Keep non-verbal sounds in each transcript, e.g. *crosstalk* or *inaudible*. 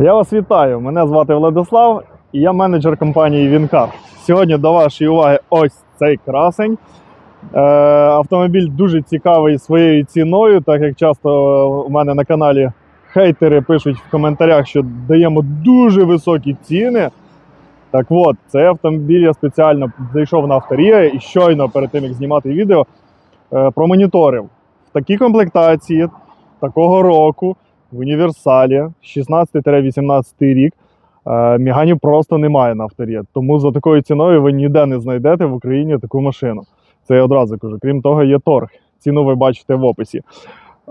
Я вас вітаю. Мене звати Владислав і я менеджер компанії Вінкар. Сьогодні до вашої уваги ось цей красень. Е, автомобіль дуже цікавий своєю ціною, так як часто у мене на каналі хейтери пишуть в коментарях, що даємо дуже високі ціни. Так от, цей автомобіль я спеціально зайшов на авторія і щойно перед тим, як знімати відео, е, промоніторив. В такій комплектації такого року в універсалі 16-18 рік. е, Міганів просто немає на авторі. Тому за такою ціною ви ніде не знайдете в Україні таку машину. Це я одразу кажу. Крім того, є торг. Ціну ви бачите в описі.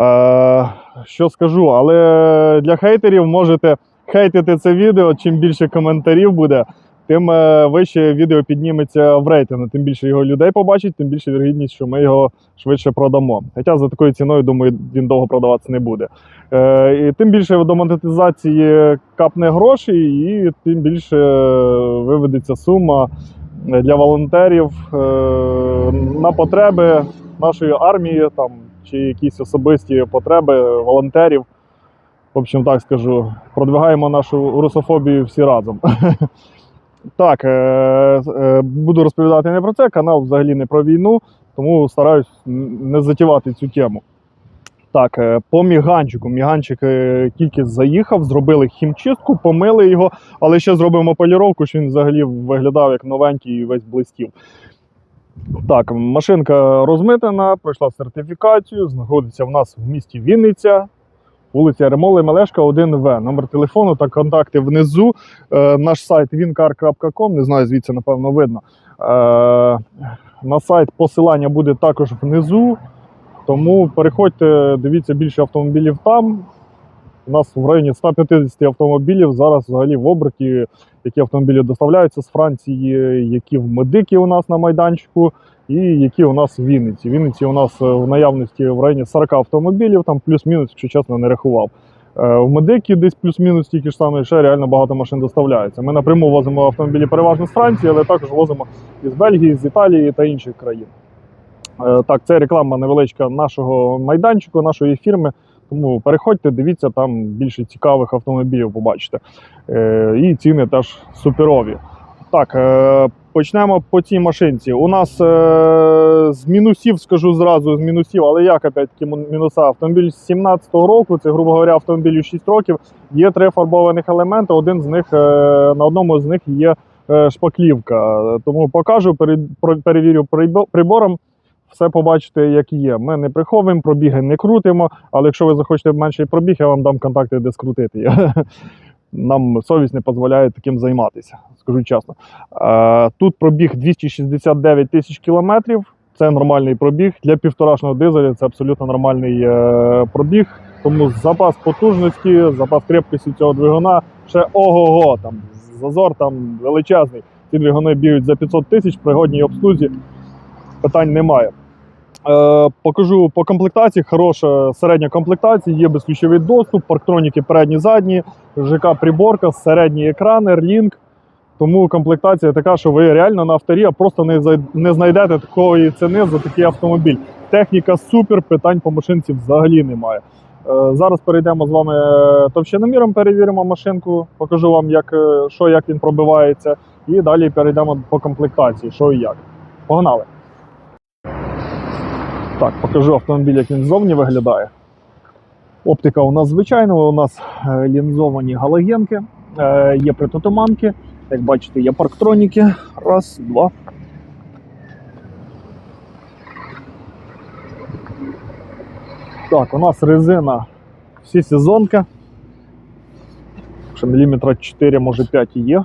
Е, що скажу, але для хейтерів можете хейтити це відео. Чим більше коментарів буде, тим е, вище відео підніметься в рейтингу. Тим більше його людей побачить, тим більше вірогідність, що ми його швидше продамо. Хоча за такою ціною, думаю, він довго продаватися не буде. Е, і тим більше до монетизації капне гроші, і тим більше виведеться сума для волонтерів е, на потреби нашої армії там, чи якісь особисті потреби волонтерів. В общем, так скажу, продвигаємо нашу русофобію всі разом. *laughs* Так, е, е, буду розповідати не про це. Канал взагалі не про війну, тому стараюсь не затівати цю тему. Так, е, по міганчику. Міганчик тільки заїхав, зробили хімчистку, помили його, але ще зробимо поліровку, щоб він взагалі виглядав як новенький і весь блистів. Так, машинка розмитана, пройшла сертифікацію, знаходиться в нас в місті Вінниця, вулиця Ремоли Мелешка, 1В. Номер телефону та контакти внизу. Е, наш сайт wincar.com, не знаю, звідси, напевно, видно. Е, на сайт посилання буде також внизу. Тому переходьте, дивіться більше автомобілів там. У нас в районі 150 автомобілів зараз взагалі в оберті, які автомобілі доставляються з Франції, які в медики у нас на майданчику, і які у нас в Вінниці. В Вінниці у нас е, в наявності в районі 40 автомобілів, там плюс-мінус, якщо чесно, не рахував. Е, В медики десь плюс-мінус тільки ж саме, ще реально багато машин доставляється. Ми напряму возимо автомобілі переважно з Франції, але також возимо із Бельгії, з Італії та інших країн. Е, Так, це реклама невеличка нашого майданчику, нашої фірми. Тому переходьте, дивіться, там більше цікавих автомобілів побачите. І ціни теж суперові. Так, почнемо по цій машинці. У нас е, з мінусів, скажу зразу, з мінусів, але як опять-таки мінуса? Автомобіль з 17-го року, це, грубо говоря, автомобілю 6 років. Є три фарбованих елементи. Один з них е, на одному з них є е, шпаклівка. Тому покажу, пере- перевірю прибором все побачите, як є. Ми не приховуємо, пробіги не крутимо, але якщо ви захочете менший пробіг, я вам дам контакти, де скрутити. Нам совість не дозволяє таким займатися, скажу чесно. Е, Тут пробіг 269 тисяч кілометрів. Це нормальний пробіг. Для півторашного дизеля це абсолютно нормальний е, пробіг. Тому запас потужності, запас крепкості цього двигуна ще ого-го. Там зазор там величезний. Ці двигуни бігають за 500 тисяч, пригодній обслузі питань немає. Е, покажу по комплектації. Хороша середня комплектація, є безключовий доступ, парктроніки передні, задні, ЖК приборка, середній екран, Airlink. Тому комплектація така, що ви реально на авторі просто не, не знайдете такої ціни за такий автомобіль. Техніка супер, питань по машинці взагалі немає. Е, зараз перейдемо з вами е, товщиноміром, перевіримо машинку, покажу вам, як, що як він пробивається, і далі перейдемо по комплектації, що і як. Погнали! Так, покажу автомобіль, як він ззовні виглядає. Оптика у нас звичайна, у нас е, лінзовані галогенки, е, є притотуманки. Як бачите, є парктроніки. Раз, два. Так, у нас резина всі сезонка. Міліметра 4, може 5 і є.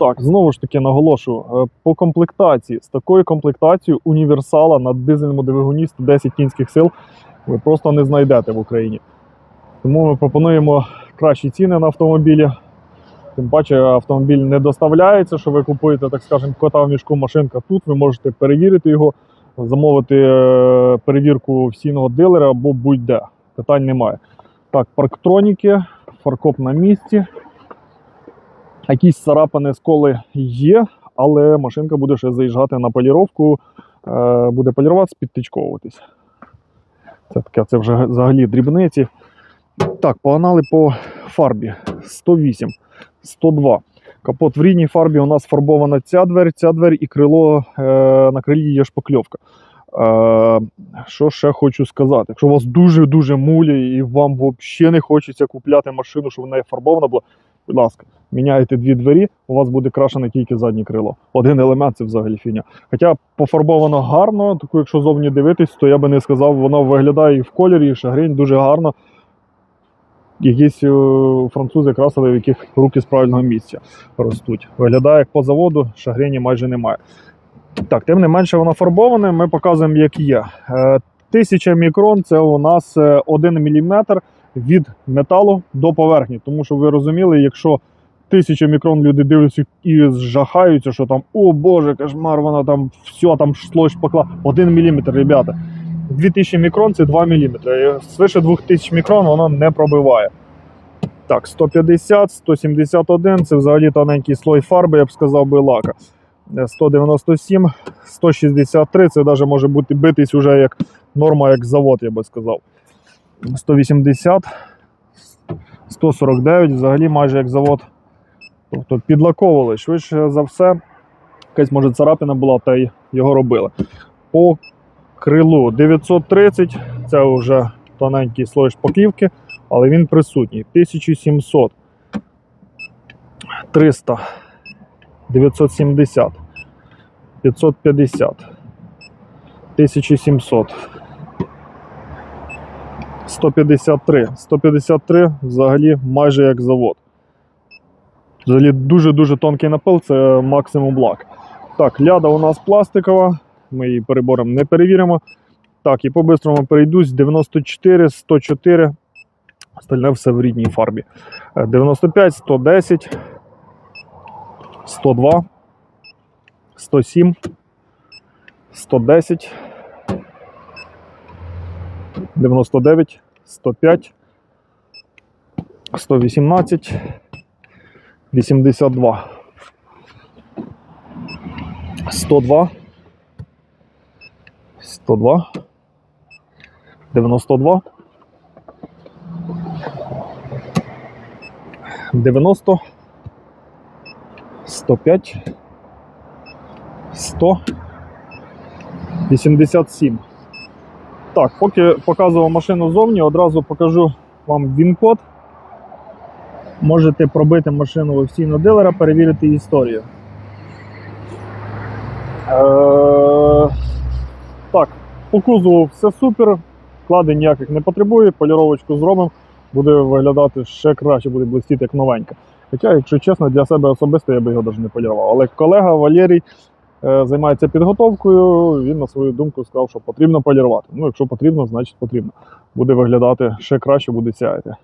Так, знову ж таки наголошую, е, по комплектації, з такою комплектацією універсала на дизельному двигуні 110 кінських сил ви просто не знайдете в Україні. Тому ми пропонуємо кращі ціни на автомобілі. Тим паче автомобіль не доставляється, що ви купуєте, так скажемо, кота в мішку машинка тут. Ви можете перевірити його, замовити е, перевірку офіційного дилера або будь-де. Питань немає. Так, парктроніки, фаркоп на місці. Якісь царапини сколи є, але машинка буде ще заїжджати на поліровку, е, буде поліруватися, підтичковуватись. Це таке, це вже взагалі дрібниці. Так, погнали по фарбі 108, 102. Капот в рідній фарбі у нас фарбована ця двері, ця двері і крило е, на крилі є шпакльовка. Е, що ще хочу сказати? Якщо у вас дуже-дуже мулі і вам взагалі не хочеться купляти машину, щоб вона фарбована була, будь ласка, міняєте дві двері, у вас буде крашене тільки заднє крило. Один елемент це взагалі фіня. Хоча пофарбовано гарно, таку, якщо зовні дивитись, то я би не сказав, воно виглядає і в кольорі, і шагрень дуже гарно. Якісь е, французи красили, в яких руки з правильного місця ростуть. Виглядає як по заводу, шагрені майже немає. Так, тим не менше, воно фарбоване, ми показуємо, як є. Е, Тисяча мікрон це у нас 1 мм від металу до поверхні. Тому що ви розуміли, якщо тисяча мікрон люди дивляться і жахаються, що там, о Боже, кошмар, вона там все, там слой шпакла. 1 мм, ребята. 2000 мікрон це 2 мм. Свише 2000 мікрон воно не пробиває. Так, 150, 171 це взагалі тоненький слой фарби, я б сказав би лака. Е, 197, 163 це навіть може бути битись уже як норма, як завод, я би сказав. 180, 149, взагалі майже як завод. Тобто підлаковували. Швидше за все, якась може царапина була, та й його робили. По крилу 930, це вже тоненький слой шпаклівки, але він присутній. 1700, 300, 970, 550, 1700, 153. 153 взагалі майже як завод. Взагалі дуже-дуже тонкий напил, це максимум лак. Так, ляда у нас пластикова, ми її перебором не перевіримо. Так, і по-бистрому перейдусь 94, 104. Остальне все в рідній фарбі. Е, 95, 110, 102, 107, 110, 99, 105, 118, 82, 102, 102, 92, 90, 105, 100, 87. Так, поки показував машину зовні, одразу покажу вам він-код. Можете пробити машину в офіційного дилера, перевірити історію. Е, так, по кузову все супер, вкладень ніяких не потребує, поліровочку зробимо, буде виглядати ще краще, буде блистіти як новенька. Хоча, якщо чесно, для себе особисто я би його навіть не полірував. Але колега Валерій е, займається підготовкою, він на свою думку сказав, що потрібно полірувати. Ну, якщо потрібно, значить потрібно. Буде виглядати ще краще, буде сяяти.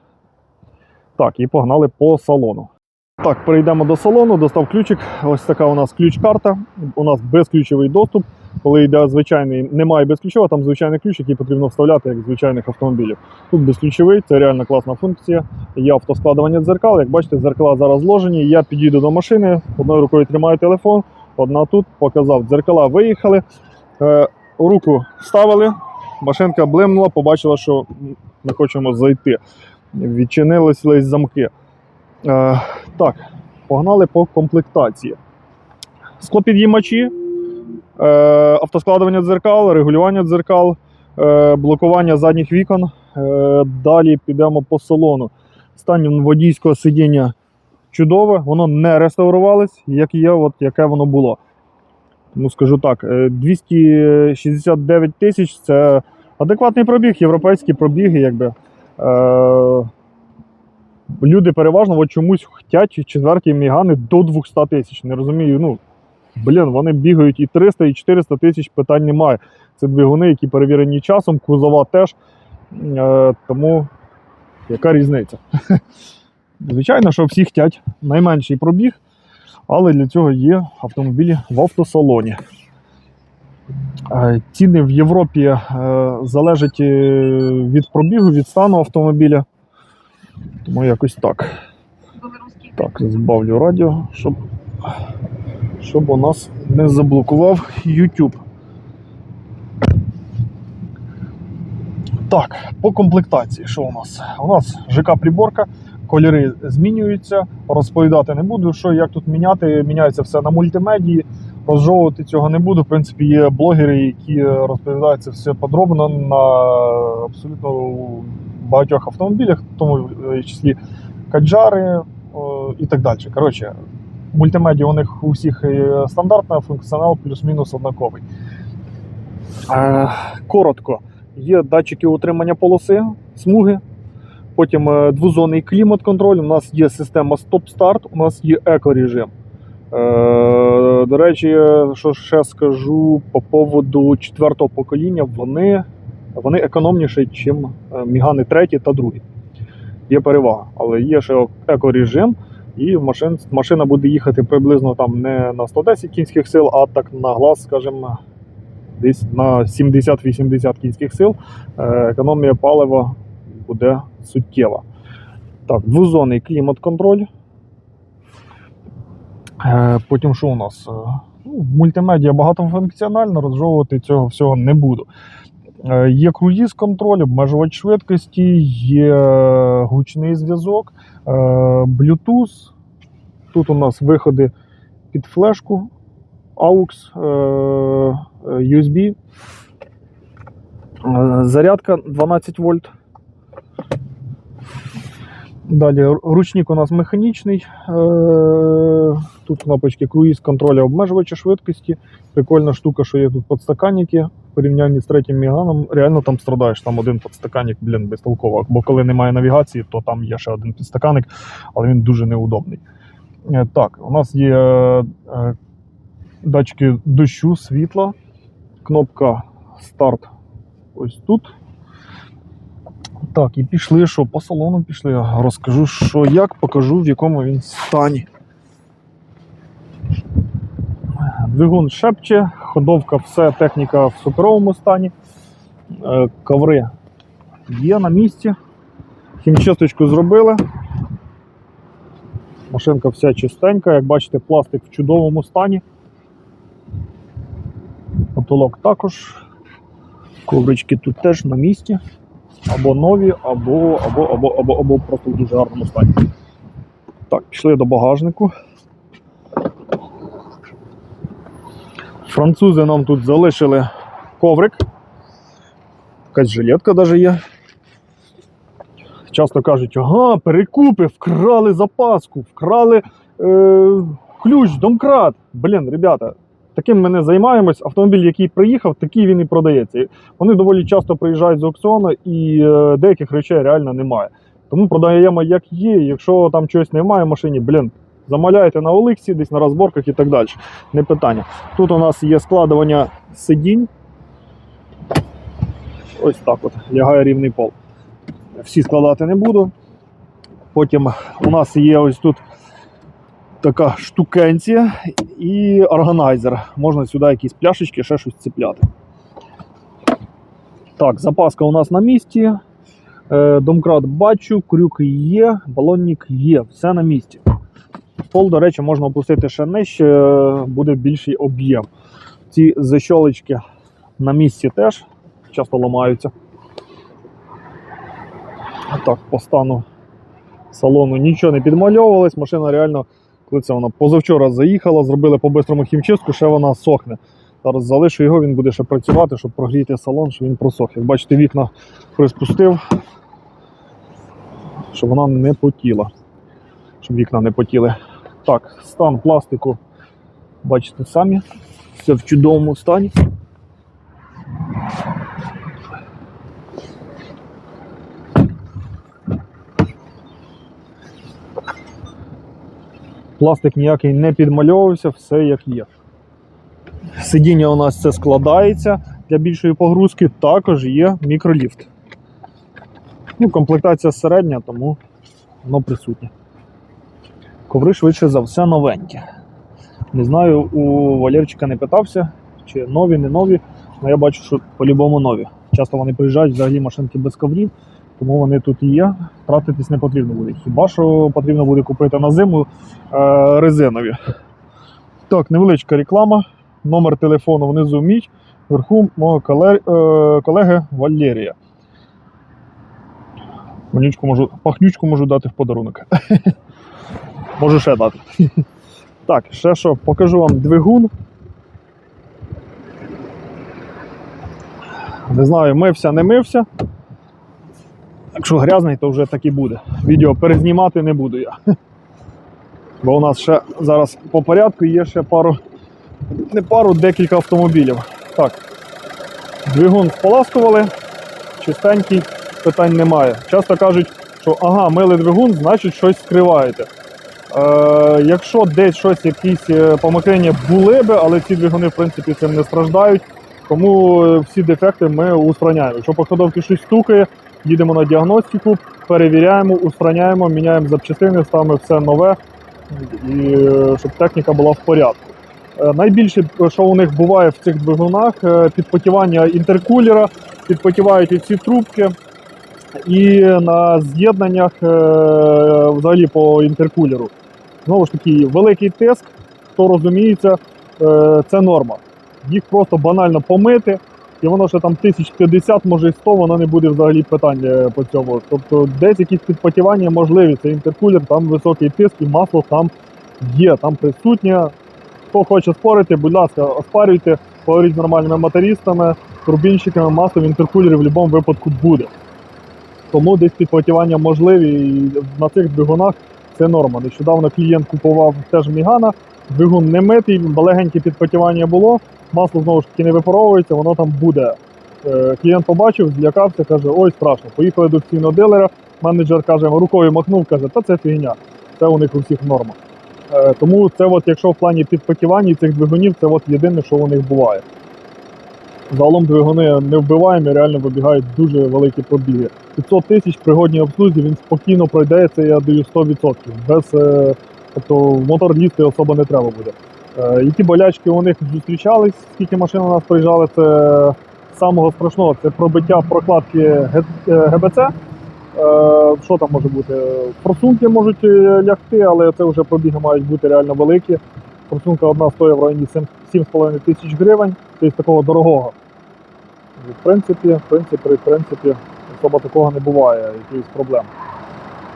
Так, і погнали по салону. Так, перейдемо до салону, достав ключик. Ось така у нас ключ-карта. У нас безключовий доступ. Коли йде звичайний, немає безключового, там звичайний ключ, який потрібно вставляти, як звичайних автомобілів. Тут безключовий, це реально класна функція. Є автоскладування дзеркал. Як бачите, дзеркала зараз зложені. Я підійду до машини, одною рукою тримаю телефон, одна тут показав. Дзеркала виїхали, е, руку вставили, машинка блимнула, побачила, що ми хочемо зайти. Відчинились лись замки. Е, так, погнали по комплектації. Склопідіймачі, е, автоскладування дзеркал, регулювання дзеркал, е, блокування задніх вікон. Е, далі підемо по салону. Стан водійського сидіння чудове, воно не реставрувалось, як є, от яке воно було. Тому скажу так: е, 269 тисяч це адекватний пробіг, європейські пробіги, якби. Е, люди переважно чомусь хочуть четверті мігани до 200 тисяч. Не розумію. Ну, блін, вони бігають і 300, і 400 тисяч питань немає. Це двигуни, які перевірені часом, кузова теж. Е, тому яка різниця? *laughs* Звичайно, що всі хочуть найменший пробіг, але для цього є автомобілі в автосалоні. Е, Ціни в Європі е, залежать е, від пробігу, від стану автомобіля. Тому якось так. Так, збавлю радіо, щоб, щоб у нас не заблокував YouTube. Так, по комплектації, що у нас? У нас ЖК-приборка, кольори змінюються. Розповідати не буду, що як тут міняти. Міняється все на мультимедії. Розжовувати цього не буду. В принципі, є блогери, які розповідають це все подробно на абсолютно багатьох автомобілях, в тому числі каджари і так далі. Коротше, мультимедіа у них у всіх е, стандартна, функціонал плюс-мінус однаковий. Е, коротко, є датчики утримання полоси, смуги. Потім е, двозонний клімат-контроль. У нас є система стоп-старт, у нас є еко-режим. Е, до речі, що ще скажу по поводу четвертого покоління, вони, вони економніші, ніж Мігани 3 та 2. Є перевага, але є ще еко-режим, і машин, машина буде їхати приблизно там не на 110 кінських сил, а так на глаз, скажімо, десь на 70-80 кінських сил. Е, Економія палива буде суттєва. Так, двозонний клімат-контроль. Е, Потім що у нас? Е, Ну, мультимедіа багатофункціональна, розжовувати цього всього не буду. Е, Є круїз контроль, обмежувач швидкості, є гучний зв'язок, Bluetooth. Тут у нас виходи під флешку, AUX, USB. Зарядка 12 вольт. Далі ручник у нас механічний. Е, Тут кнопочки круїз контроля обмежувача швидкості. Прикольна штука, що є тут подстаканники. В порівнянні з третім міганом, реально там страдаєш. Там один подстаканник, блін, безтолково. Бо коли немає навігації, то там є ще один підстаканник, але він дуже неудобний. Е, Так, у нас є е, датчики дощу, світла, кнопка старт ось тут. Так, і пішли, що по салону пішли. Розкажу, що як, покажу, в якому він стані. Двигун шепче, ходовка, все, техніка в суперовому стані. Е, Коври є на місці. Хімчисточку зробили. Машинка вся чистенька, як бачите, пластик в чудовому стані. Потолок також. Коврички тут теж на місці. Або нові, або, або, або, або, або просто в дуже гарному стані. Так, пішли до багажнику. Французи нам тут залишили коврик. Якась жилетка навіть є. Часто кажуть, ага, перекупи, вкрали запаску, вкрали е, ключ, домкрат. Блін, ребята, таким ми не займаємось. Автомобіль, який приїхав, такий він і продається. Вони доволі часто приїжджають з аукціону і е, деяких речей реально немає. Тому продаємо як є. Якщо там чогось немає в машині, блін, замовляйте на Олексі, десь на розборках і так далі. Не питання. Тут у нас є складування сидінь. Ось так от, лягає рівний пол. Всі складати не буду. Потім у нас є ось тут така штукенція і органайзер. Можна сюди якісь пляшечки, ще щось цепляти. Так, запаска у нас на місці. Е, Домкрат бачу, крюк є, балонник є, все на місці. Пол, до речі, можна опустити ще нижче, е, буде більший об'єм. Ці защолочки на місці теж часто ламаються. Так, по стану салону нічого не підмальовувалось. Машина реально, коли це вона позавчора заїхала, зробили по-бистрому хімчистку, ще вона сохне. Зараз залишу його, він буде ще працювати, щоб прогріти салон, щоб він просох. Як бачите, вікна приспустив, щоб вона не потіла. Щоб вікна не потіли. Так, стан пластику, бачите самі, все в чудовому стані. Пластик ніякий не підмальовувався, все як є. Сидіння у нас це складається для більшої погрузки, також є мікроліфт. Ну, комплектація середня, тому воно присутнє. Коври швидше за все новенькі. Не знаю, у Валерчика не питався, чи нові, не нові, але я бачу, що по-любому нові. Часто вони приїжджають взагалі машинки без коврів, тому вони тут є. Тратитись не потрібно буде. Хіба що потрібно буде купити на зиму е, резинові. Так, невеличка реклама. Номер телефону внизу мій, вверху мого е, колеги Валерія. Вонючку можу, пахнючку можу дати в подарунок. *laughs* Можу ще дати. *laughs* Так, ще що, покажу вам двигун. Не знаю, мився, не мився. Якщо грязний, то вже так і буде. Відео перезнімати не буду я. *laughs* Бо у нас ще зараз по порядку є ще пару, не пару, декілька автомобілів. Так, двигун споласкували, чистенький, питань немає. Часто кажуть, що ага, мили двигун, значить щось скриваєте. Е, якщо десь щось, якісь е, помикання були би, але ці двигуни, в принципі, цим не страждають. Тому е, всі дефекти ми устраняємо. Якщо по ходовці щось стукає, їдемо на діагностику, перевіряємо, устраняємо, міняємо запчастини, ставимо все нове, і е, щоб техніка була в порядку. Е, Найбільше, що у них буває в цих двигунах, е, підпотівання інтеркулера, підпотівають і ці трубки, і на з'єднаннях е, взагалі по інтеркулеру. Знову ж таки, великий тиск, хто розуміється, е, це норма. Їх просто банально помити, і воно ще там 1050, може і 100, воно не буде взагалі питання по цьому. Тобто десь якісь підпотівання можливі. Це інтеркулер, там високий тиск і масло там є, там присутнє. Хто хоче спорити, будь ласка, оспарюйте, поговоріть з нормальними мотористами, турбінщиками, масло в інтеркулері в будь-якому випадку буде. Тому десь підпотівання можливі і на цих двигунах це норма. Нещодавно клієнт купував теж Мігана, двигун не митий, легеньке підпотівання було, масло знову ж таки не випаровується, воно там буде. Е, Клієнт побачив, злякався, каже, ой, страшно. Поїхали до офіційного дилера, менеджер каже, рукою махнув, каже, та це фігня. Це у них у всіх норма. Е, Тому це, от, якщо в плані підпотівання цих двигунів, це от єдине, що у них буває. Загалом двигуни не вбиваємо, реально вибігають дуже великі пробіги. 500 тисяч при годній обслузі він спокійно пройде, це я даю 100%. Без, е, тобто в мотор лізти особо не треба буде. Е, які болячки у них зустрічались, скільки машин у нас приїжджали, це самого страшного це пробиття прокладки е, ГБЦ. Е, що там може бути? Форсунки можуть е, лягти, але це вже пробіги мають бути реально великі. Форсунка одна стоїть в районі 7,5 тисяч гривень, тобто такого дорогого. В принципі, в принципі, в принципі, особо такого не буває, якихось проблем.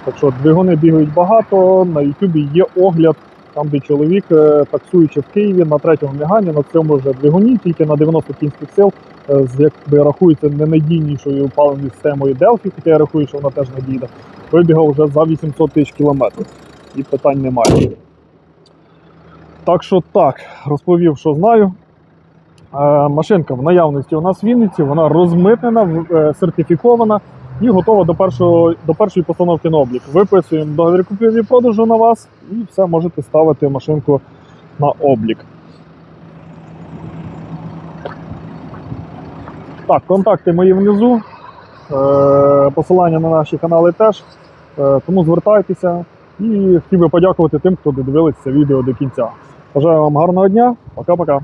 Так що двигуни бігають багато, на Ютубі є огляд, там де чоловік, е, таксуючи в Києві на третьому мігані, на цьому ж двигуні, тільки на 90 кінських сил, е, з якби рахується ненадійнішою паливною системою Delphi, хоча я рахую, що вона теж надійна, вибігав вже за 800 тисяч кілометрів. І питань немає. Так що так, розповів, що знаю. Е, Машинка в наявності у нас в Вінниці, вона розмитнена, сертифікована і готова до, першого, до першої постановки на облік. Виписуємо договір купівлі продажу на вас і все, можете ставити машинку на облік. Так, контакти мої внизу. Е, Посилання на наші канали теж. Е, Тому звертайтеся і хотів би подякувати тим, хто додивилися це відео до кінця. Бажаю вам гарного дня. Пока-пока.